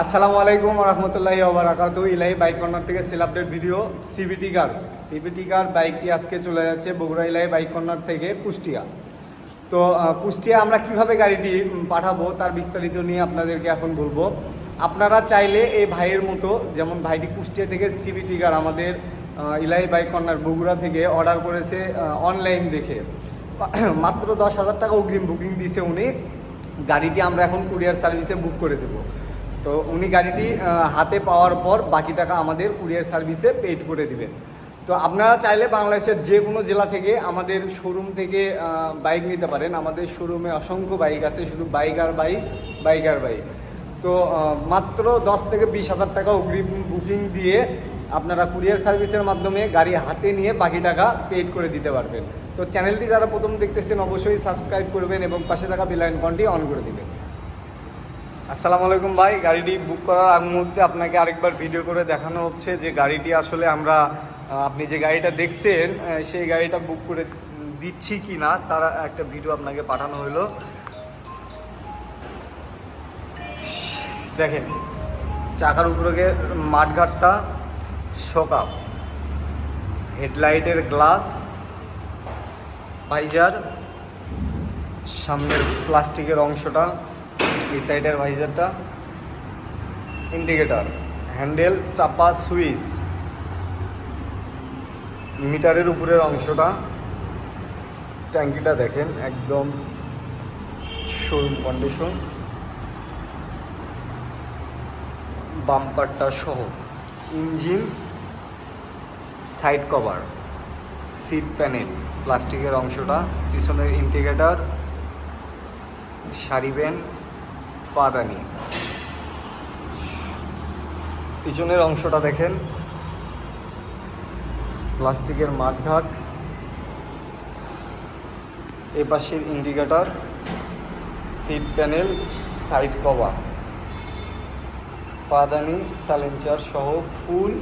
আসসালামু আলাইকুম রহমতুল্লাহি ওবরাকাতু ইলাহি বাইক কর্নার থেকে সেল আপডেট ভিডিও, সিবিটি কার। সিবিটি কার বাইকটি আজকে চলে যাচ্ছে বগুড়া ইলাহি বাইক কর্নার থেকে কুষ্টিয়া। তো কুষ্টিয়া আমরা কীভাবে গাড়িটি পাঠাবো তার বিস্তারিত নিয়ে আপনাদেরকে এখন বলব। আপনারা চাইলে এই ভাইয়ের মতো, যেমন ভাইটি কুষ্টিয়া থেকে সিবিটি কার আমাদের ইলাহি বাইক কর্নার বগুড়া থেকে অর্ডার করেছে অনলাইন দেখে। মাত্র দশ হাজার টাকা অগ্রিম বুকিং দিয়েছে উনি। গাড়িটি আমরা এখন কুরিয়ার সার্ভিসে বুক করে দেবো। তো উনি গাড়িটি হাতে পাওয়ার পর বাকি টাকা আমাদের কুরিয়ার সার্ভিসে পেড করে দিবেন। তো আপনারা চাইলে বাংলাদেশের যে কোনো জেলা থেকে আমাদের শোরুম থেকে বাইক নিতে পারেন। আমাদের শোরুমে অসংখ্য বাইক আছে, শুধু বাইক আর বাইক বাইক আর বাইক তো মাত্র দশ থেকে বিশ হাজার টাকা অগ্রিম বুকিং দিয়ে আপনারা কুরিয়ার সার্ভিসের মাধ্যমে গাড়ি হাতে নিয়ে বাকি টাকা পেড করে দিতে পারবেন। তো চ্যানেলটি যারা প্রথম দেখতেছেন, অবশ্যই সাবস্ক্রাইব করবেন এবং পাশে থাকা বেল আইকনটি অন করে দিবেন। আসসালামু আলাইকুম ভাই, গাড়িটি বুক করার আগ মুহূর্তে আপনাকে আরেকবার ভিডিও করে দেখানো হচ্ছে যে গাড়িটি আসলে আমরা আপনি যে গাড়িটা দেখছেন সেই গাড়িটা বুক করে দিচ্ছি কি না তার একটা ভিডিও আপনাকে পাঠানো হলো। দেখেন, চাকার উপরে মাঠঘাটটা শোকাপ হেডলাইটের গ্লাস, ভাইজার, সামনের প্লাস্টিকের অংশটা এই সাইডের ভাইজারটা ইন্ডিকেটর, হ্যান্ডেল, চাপা, সুইচ। মিটারের উপরের অংশটা, ট্যাঙ্কিটা দেখেন, একদম শোরুম কন্ডিশন বাম্পারটা সহ, engine, side cover, seat panel, প্লাস্টিকের অংশটা, পিছনের ইন্ডিকেটর সারিবেন পাদানি পিছনের অংশটা দেখেন। প্লাস্টিকের মাঠঘাট। এ পাশের indicator, seat panel, side cover. পাদানি সালেঞ্চার সহ ফুল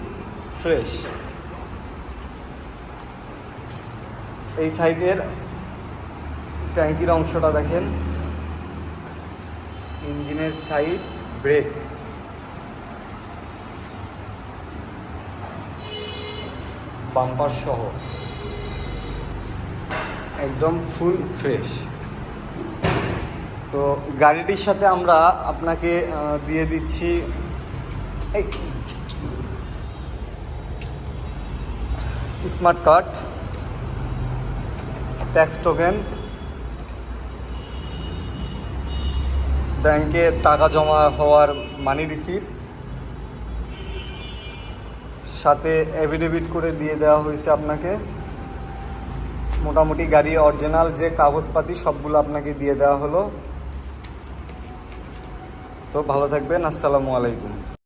ফ্রেশ। এই সাইডের ট্যাঙ্কির অংশটা দেখেন। ইঞ্জিনের সাইড ব্রেক। বাম্পার সহ। একদম ফুল ফ্রেশ। তো গাড়িটির সাথে আমরা আপনাকে দিয়ে দিচ্ছি। এই স্মার্ট কার্ড, ট্যাক্স টোকেন। ব্যাংকে টাকা জমা হওয়ার মানি রিসিভ সাথে অ্যাভিডেভিট করে দিয়ে দেওয়া হয়েছে আপনাকে। মোটামুটি গাড়ি অরিজিনাল যে কাগজপাতি সবগুলো আপনাকে দিয়ে দেওয়া হলো। তো ভালো থাকবেন, আসসালামু আলাইকুম।